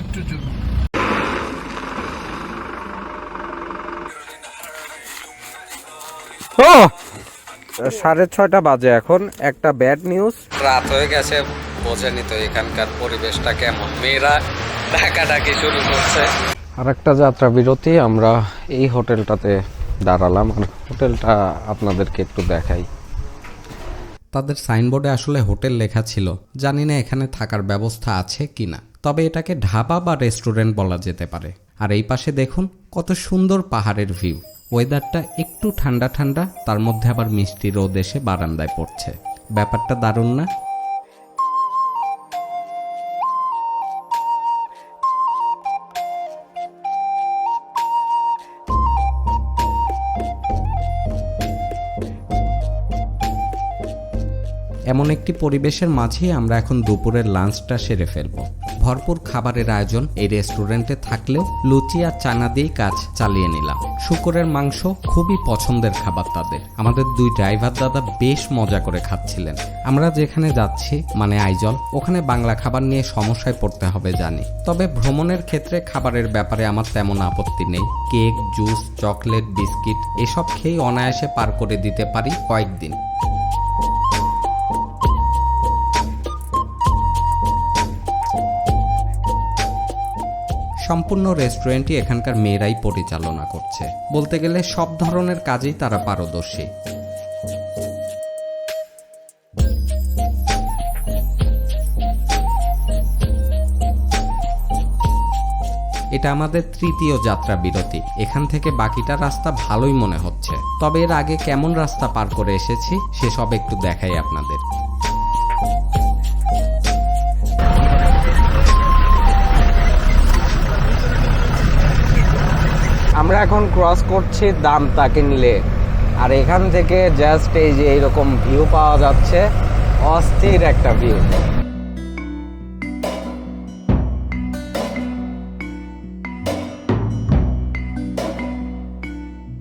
একটু ও সাড়ে ছয়টা বাজে এখন একটা ব্যাড নিউজ রাত হয়ে গেছে বোঝেনি তো এখানকার পরিবেশটা কেমন। মেয়েরা ডাকাডাকি শুরু করছে। আর একটা যাত্রা বিরতি আমরা এই হোটেলটাতে দাঁড়ালাম। আর হোটেলটা আপনাদেরকে একটু দেখাই। তাদের সাইনবোর্ডে আসলে হোটেল লেখা ছিল। জানি না এখানে থাকার ব্যবস্থা আছে কিনা। তবে এটাকে ঢাবা বা রেস্টুরেন্ট বলা যেতে পারে। আর এই পাশে দেখুন কত সুন্দর পাহাড়ের ভিউ। ওয়েদারটা একটু ঠান্ডা ঠান্ডা, তার মধ্যে আবার মিষ্টি রোদ এসে বারান্দায় পড়ছে। ব্যাপারটা দারুণ না? এমন একটি পরিবেশের মাঝেই আমরা এখন দুপুরের লাঞ্চটা সেরে ফেলব। ভরপুর খাবারের আয়োজন এই রেস্টুরেন্টে থাকলেও লুচি আর চানা দিয়েই কাজ চালিয়ে নিলাম। শুকরের মাংস খুবই পছন্দের খাবার তাদের। আমাদের দুই ড্রাইভার দাদা বেশ মজা করে খাচ্ছিলেন। আমরা যেখানে যাচ্ছি মানে আইজল, ওখানে বাংলা খাবার নিয়ে সমস্যায় পড়তে হবে জানি। তবে ভ্রমণের ক্ষেত্রে খাবারের ব্যাপারে আমার তেমন আপত্তি নেই। কেক, জুস, চকলেট, বিস্কিট, এসব খেয়ে অনায়াসে পার করে দিতে পারি কয়েকদিন। সম্পূর্ণ রেস্টুরেন্টই এখানকার মেয়েরাই পরিচালনা করছে। বলতে গেলে সব ধরনের কাজেই তারা পারদর্শী। এটা আমাদের তৃতীয় যাত্রা বিরতি। এখান থেকে বাকিটা রাস্তা ভালোই মনে হচ্ছে। তবে এর আগে কেমন রাস্তা পার করে এসেছি, সেসব একটু দেখাই আপনাদের। আমরা এখন ক্রস করছি দাম তাকে নিলে। আর এখান থেকে জাস্ট এই যে এইরকম ভিউ পাওয়া যাচ্ছে, অস্থির একটা ভিউ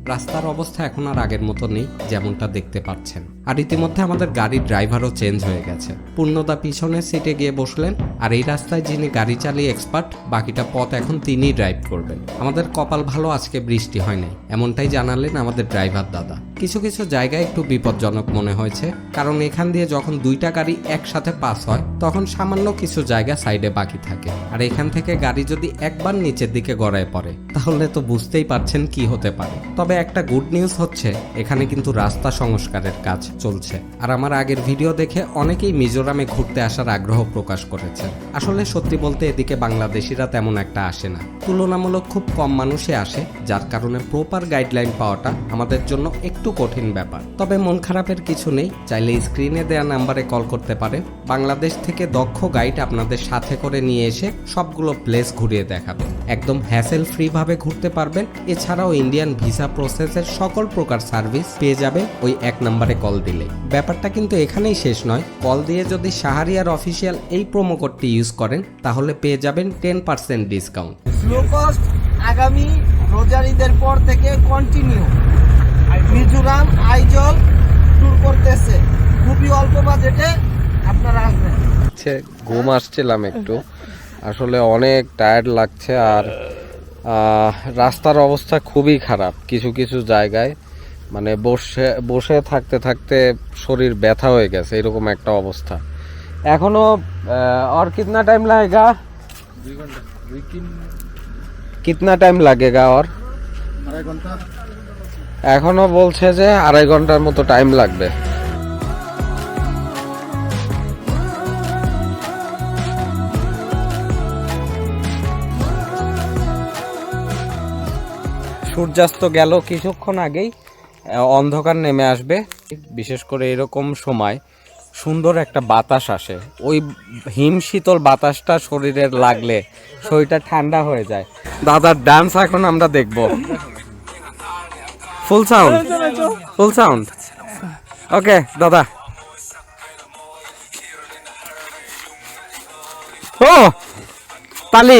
রাস্তার অবস্থা এখন আর আগের মতো নেই যেমনটা দেখতে পাচ্ছেন। আর ইতিমধ্যে আমাদের গাড়ির ড্রাইভারও চেঞ্জ হয়ে গেছে। পূর্ণতা পিছনের সিটে গিয়ে বসলেন, আর এই রাস্তায় যিনি গাড়ি চালিয়ে এক্সপার্ট বাকিটা পথ এখন তিনিই ড্রাইভ করবেন। আমাদের কপাল ভালো আজকে বৃষ্টি হয়নি এমনটাই জানালেন আমাদের ড্রাইভার দাদা। কিছু কিছু জায়গায় একটু বিপজ্জনক মনে হয়েছে, কারণ এখান দিয়ে যখন দুইটা গাড়ি একসাথে পাস হয়, তখন সামান্য কিছু জায়গা সাইডে বাকি থাকে। আর এখান থেকে গাড়ি যদি একবার নিচের দিকে গড়ায় পড়ে, তাহলে তো বুঝতেই পারছেন কি হতে পারে। তবে একটা গুড নিউজ হচ্ছে, এখানে কিন্তু রাস্তা সংস্কারের কাজ চলছে। আর আমার আগের ভিডিও দেখে অনেকেই মিজোরামে ঘুরতে আসার আগ্রহ প্রকাশ করেছে আসলে সত্যি বলতে এদিকে বাংলাদেশিরা তেমন একটা আসে না। তুলনামূলক খুব কম মানুষই আসে, যার কারণে প্রপার গাইডলাইন পাওয়াটা আমাদের জন্য একটু কঠিন ব্যাপার। তবে মন খারাপের কিছু নেই, চাইলে স্ক্রিনে দেওয়া নাম্বারে কল করতে পারেন। বাংলাদেশ থেকে দক্ষ গাইড আপনাদের সাথে করে নিয়ে এসে সবগুলো প্লেস ঘুরিয়ে দেখাবে। একদম হ্যাসেল ফ্রি ভাবে ঘুরতে পারবেন। এছাড়াও ইন্ডিয়ান ভিসা প্রসেসের সকল প্রকার সার্ভিস পেয়ে যাবেন ওই এক নম্বরে কল দিলে। ব্যাপারটা কিন্তু এখানেই শেষ নয়। কল দিয়ে যদি শাহরিয়ার অফিসিয়াল এই প্রোমো কোডটি ইউজ করেন, তাহলে পেয়ে যাবেন ten percent discount slow cost আগামী রোজার ঈদের পর থেকে কন্টিনিউ মিজোরাম আইজল ট্যুর করতেছে খুবই অল্প বাজেটে আপনারা আসবেন হচ্ছে ঘুম আসছিলাম একটু। আসলে অনেক টায়ার্ড লাগছে আর রাস্তার অবস্থা খুবই খারাপ কিছু কিছু জায়গায়। মানে বসে বসে থাকতে থাকতে শরীর ব্যথা হয়ে গেছে এরকম একটা অবস্থা। এখনও আর কিতনা টাইম লাগেগা? কিতনা টাইম লাগেগা আর এখনও বলছে যে আড়াই ঘণ্টার মতো টাইম লাগবে। সূর্যাস্ত গেল কিছুক্ষণ আগেই অন্ধকার নেমে আসবে। বিশেষ করে এরকম সময় সুন্দর একটা বাতাস আসে। ওই হিম শীতল বাতাসটা শরীরের লাগলে শরীরটা ঠান্ডা হয়ে যায়। দাদার ডান্স এখন আমরা দেখব। ফুল সাউন্ড ফুল সাউন্ড ওকে দাদা। ও! তালি!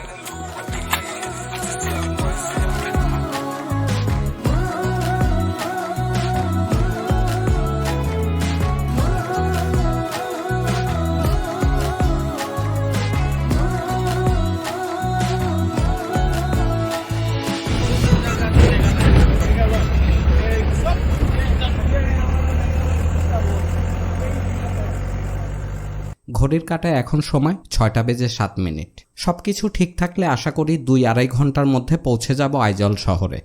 ঘড়ির কাটায় এখন সময় ছয়টা বেজে সাত মিনিট। সবকিছু ঠিক থাকলে আশা করি দুই আড়াই ঘণ্টার মধ্যে পৌঁছে যাব আইজল শহরে।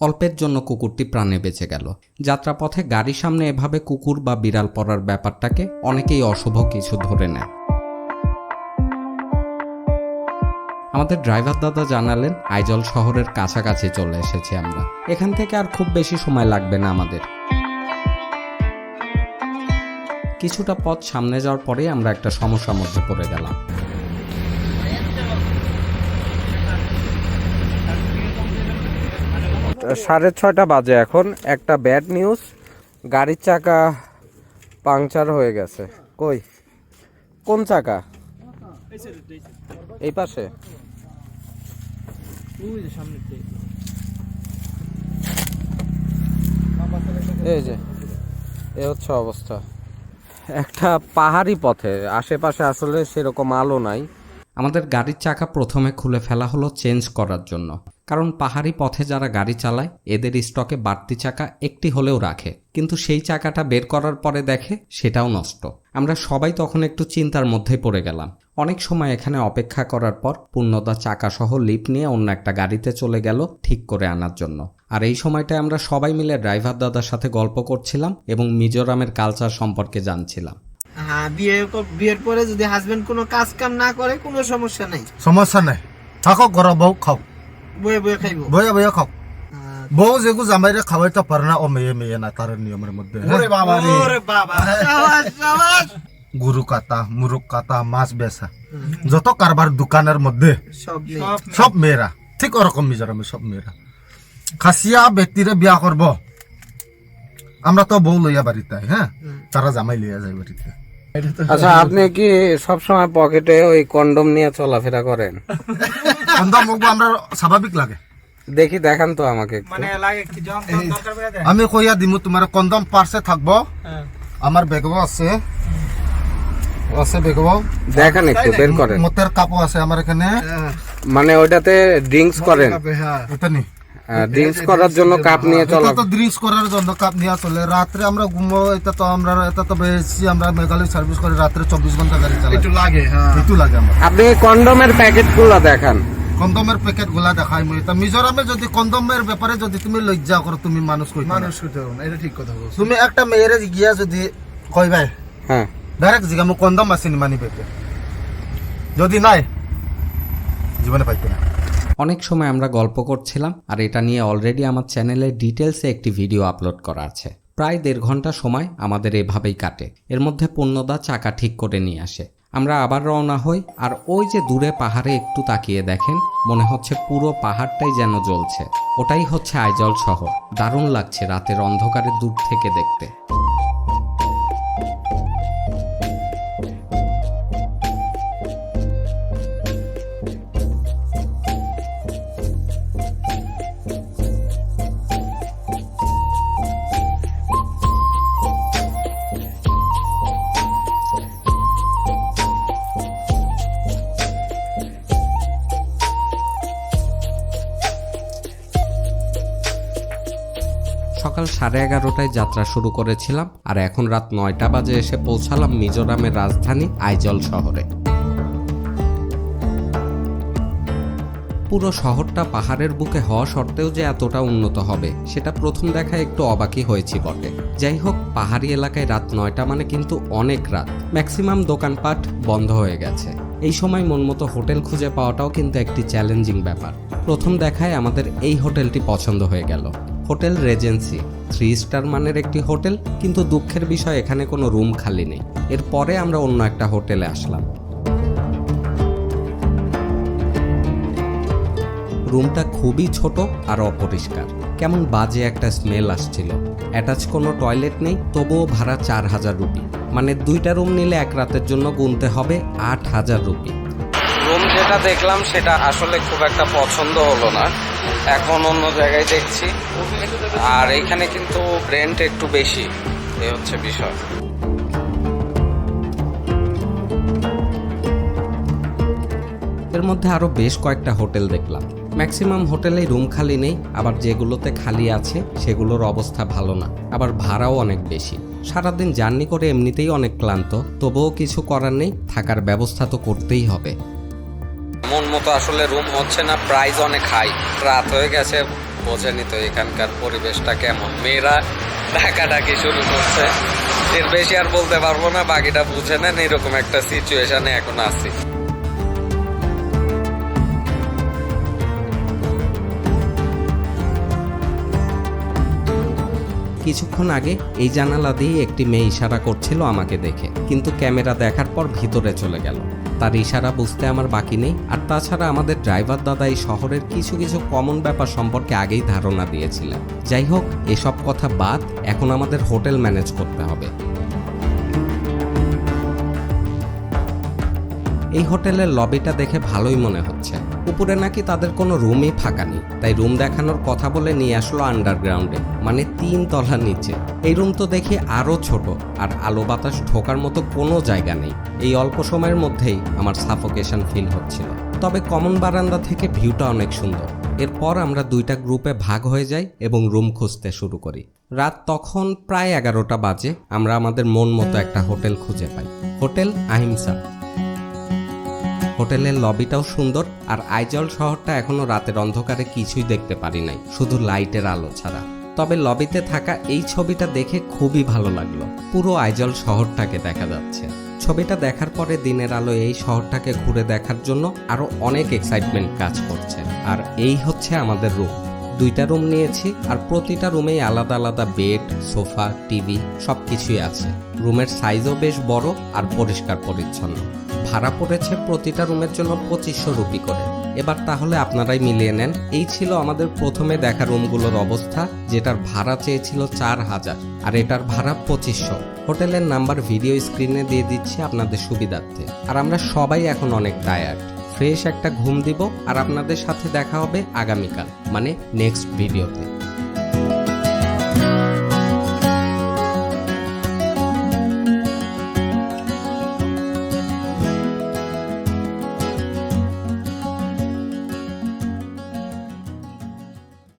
অল্পের জন্য কুকুরটি প্রাণে বেঁচে গেল। যাত্রাপথে গাড়ির সামনে এভাবে কুকুর বা বিড়াল পড়ার ব্যাপারটাকে অনেকেই অশুভ কিছু ধরে নেয়। আমাদের ড্রাইভার দাদা জানালেন, আইজল শহরের কাছাকাছি চলে এসেছি আমরা। এখান থেকে আর খুব বেশি সময় লাগবে না আমাদের। কিছুটা পথ সামনে যাওয়ার পরেই আমরা একটা সমস্যার মধ্যে পড়ে গেলাম। সাড়ে ছয়টা বাজে এখন। একটা ব্যাড নিউজ, গাড়ির চাকা পাংচার হয়ে গেছে। কই? কোন চাকা? এই পাশে। এই যে এ হচ্ছে অবস্থা। একটা পাহাড়ি পথে আশেপাশে আসলে সেরকম আলো নাই। আমাদের গাড়ির চাকা প্রথমে খুলে ফেলা হলো চেঞ্জ করার জন্য। কারণ পাহাড়ি পথে যারা গাড়ি চালায় এদের স্টকে বাড়তি চাকা একটি হলেও রাখে। কিন্তু সেই চাকাটা বের করার পরে দেখে সেটাও নষ্ট। আমরা সবাই তখন একটু চিন্তার মধ্যে পড়ে গেলাম। অনেক সময় এখানে অপেক্ষা করার পর পূর্ণদা চাকা সহ লিপ নিয়ে অন্য একটা গাড়িতে চলে গেল ঠিক করে আনার জন্য। আর এই সময়টায় আমরা সবাই মিলে ড্রাইভার দাদার সাথে গল্প করছিলাম এবং মিজোরামের কালচার সম্পর্কে জানছিলাম। হ্যাঁ বিয়ে বিয়ের পরে যদি হাজবেন্ড কোনো কাজ কাম না করে কোনো সমস্যা নাই। সমস্যা নাই। থাকক ঘর বউ খাও বয়ে বয়ে খাইবো। বয়া বয়া খাও বউ যেগু জামাইরে খাওয়াইতে পারে না ও মেয়ে মেয়ে না তার নিয়মের মধ্যে ওরে বাবা ওরে বাবা। সাবাস সাবাস। গুরু কাটা মুরুক কাটা মাছ বেচা। যত কারবার দোকানের মধ্যে সব মেয়েরা ঠিক ওরকম মিজোরামে সব মেয়েরা। খাসিয়া ব্যক্তিরে বিয়া করব। আমরা তো বউ লইয়া বাড়িতে হ্যাঁ? তারা জামাই লইয়া যায় বাড়িতে। আচ্ছা আপনি কি সবসময় পকেটে ওই কন্ডম নিয়ে চলাফেরা করেন? কন্দম মুখ আমরা স্বাভাবিক লাগে। দেখি দেখান তো আমাকে আমি কইয়া দিমু তোমার কন্দম পার্সে থাকব। আমার বেগও আছে। আছে বেগও দেখান একটু বের করেন। মতের কাপও আছে আমার এখানে। মানে ওইটাতে ড্রিঙ্কস করেন। এটা নি। ড্রিঙ্কস করার জন্য কাপ নিয়ে চলা এটা তো ড্রিঙ্কস করার জন্য কাপ নিয়ে চলে। রাত্রে আমরা ঘুমো এটা তো আমরা এটা তো বেশি আমরা মেঘালয় সার্ভিস করে রাত্রে চব্বিশ ঘণ্টা গাড়ি চালাই। একটু লাগে হ্যাঁ। একটু লাগে আমার। আপনি কন্ডমের প্যাকেটগুলো দেখান। কন্দমের প্যাকেটগুলা দেখাই মই। এটা মিজোরামে যদি কন্দমের ব্যাপারে যদি তুমি লজ্জা করো তুমি মানুষ কই মানুষ এটা ঠিক কথা বলছো। তুমি একটা মেয়েরে গিয়া যদি কই ভাই হ্যাঁ। ডাইরেক্ট জিগা মোক কন্দম আছে নি মানি পেতে যদি নাই, জীবনে পাইতে না। অনেক সময় আমরা গল্প করছিলাম, আর এটা নিয়ে অলরেডি আমার চ্যানেলে ডিটেলসে একটি ভিডিও আপলোড করা আছে। প্রায় দেড় ঘণ্টা সময় আমাদের এভাবেই কাটে। এর মধ্যে পূর্ণদা চাকা ঠিক করে নিয়ে আসে। আমরা আবার রওনা হই, আর ওই যে দূরে পাহাড়ে একটু তাকিয়ে দেখেন, মনে হচ্ছে পুরো পাহাড়টাই যেন জ্বলছে। ওটাই হচ্ছে আইজল শহর। দারুণ লাগছে রাতের অন্ধকারে দূর থেকে দেখতে। সাড়ে এগারোটায় যাত্রা শুরু করেছিলাম আর এখন রাত নয়টা বাজে এসে পৌঁছালাম মিজোরামের রাজধানী আইজল শহরে। পুরো শহরটা পাহাড়ের বুকে হওয়া সত্ত্বেও যে এতটা উন্নত হবে, সেটা প্রথম দেখায় একটু অবাকই হয়েছি বটে। যাই হোক, পাহাড়ি এলাকায় রাত নয়টা মানে কিন্তু অনেক রাত। ম্যাক্সিমাম দোকানপাট বন্ধ হয়ে গেছে। এই সময় মনমতো হোটেল খুঁজে পাওয়াটাও কিন্তু একটি চ্যালেঞ্জিং ব্যাপার। প্রথম দেখায় আমাদের এই হোটেলটি পছন্দ হয়ে গেল। Hotel Regency. থ্রি স্টার মানের একটি হোটেল, কিন্তু দুঃখের বিষয় এখানে কোনো রুম খালি নেই। এরপরে আমরা অন্য একটা হোটেলে আসলাম। রুমটা খুবই ছোট আর অপরিষ্কার। কেমন বাজে একটা স্মেল আসছিল। অ্যাটাচ কোনো টয়লেট নেই, তবুও ভাড়া চার হাজার রুপি। মানে দুইটা রুম নিলে এক রাতের জন্য গুনতে হবে আট হাজার রুপি। রুম যেটা দেখলাম, সেটা আসলে খুব একটা পছন্দ হলো না। এখন অন্য জায়গায় দেখছি। আর এখানে কিন্তু রেন্ট একটু বেশি। এই হচ্ছে বিষয়। এর মধ্যে আরও বেশ কয়েকটা হোটেল দেখলাম। ম্যাক্সিমাম হোটেলেই রুম খালি নেই, আবার যেগুলোতে খালি আছে, সেগুলোর অবস্থা ভালো না। আবার ভাড়াও অনেক বেশি। সারাদিন জার্নি করে এমনিতেই অনেক ক্লান্ত, তবুও কিছু করার নেই, থাকার ব্যবস্থা তো করতেই হবে। মন মতো আসলে রুম হচ্ছে না প্রাইস অনেক হাই রাত হয়ে গেছে বোঝেনি তো এখানকার পরিবেশটা কেমন। মেয়েরা ঢাকা ডাকাডাকি শুরু করছে। এর বেশি আর বলতে পারব না, বাকিটা বুঝে নেন, এরকম একটা সিচুয়েশনে এখন আছি। কিছুক্ষণ আগে এই জানালা দিয়ে একটি মেয়ে ইশারা করছিল আমাকে দেখে, কিন্তু ক্যামেরা দেখার পর ভিতরে চলে গেল। তার ইশারা বুঝতে আমার বাকি নেই। আর তাছাড়া আমাদের ড্রাইভার দাদা এই শহরের কিছু কিছু কমন ব্যাপার সম্পর্কে আগেই ধারণা দিয়েছিলেন। যাই হোক, এসব কথা বাদ, এখন আমাদের হোটেল ম্যানেজ করতে হবে। এই হোটেলের লবিটা দেখে ভালোই মনে হচ্ছে। উপরে নাকি তাদের কোনো রুমই ফাঁকা নেই। তাই রুম দেখানোর কথা বলে নিয়ে আসলো আন্ডারগ্রাউন্ডে মানে তিন তলার নিচে। এই রুম তো দেখি আরও ছোট, আর আলো বাতাস ঢোকার মতো কোনো জায়গা নেই। এই অল্প সময়ের মধ্যেই আমার সাফোকেশন ফিল হচ্ছিল। তবে কমন বারান্দা থেকে ভিউটা অনেক সুন্দর। এরপর আমরা দুইটা গ্রুপে ভাগ হয়ে যাই এবং রুম খুঁজতে শুরু করি। রাত তখন প্রায় এগারোটা বাজে, আমরা আমাদের মন মতো একটা হোটেল খুঁজে পাই। হোটেল আহিমসা হোটেলের লবিটাও সুন্দর আর আইজল শহরটা এখনও রাতের অন্ধকারে কিছুই দেখতে পারি নাই, শুধু লাইটের আলো ছাড়া। তবে লবিতে থাকা এই ছবিটা দেখে খুবই ভালো লাগল। পুরো আইজল শহরটাকে দেখা যাচ্ছে। ছবিটা দেখার পরে দিনের আলো এই শহরটাকে ঘুরে দেখার জন্য আরও অনেক এক্সাইটমেন্ট কাজ করছে। আর এই হচ্ছে আমাদের রুম দুইটা রুম নিয়েছি আর প্রতিটা রুমেই আলাদা আলাদা বেড, সোফা, টিভি সব কিছুই আছে। রুমের সাইজও বেশ বড় আর পরিষ্কার পরিচ্ছন্ন। ভাড়া পড়েছে প্রতিটা রুমের জন্য পঁচিশশো রুপি করে। এবার তাহলে আপনারাই মিলিয়ে নেন। এই ছিল আমাদের প্রথমে দেখা রুমগুলোর অবস্থা, যেটার ভাড়া চেয়েছিল চার হাজার আর এটার ভাড়া পঁচিশশো। হোটেলের নাম্বার ভিডিও স্ক্রিনে দিয়ে দিচ্ছি আপনাদের সুবিধার্থে। আর আমরা সবাই এখন অনেক টায়ার্ড ফ্রেশ একটা ঘুম দিব আর আপনাদের সাথে দেখা হবে আগামীকাল মানে নেক্সট ভিডিওতে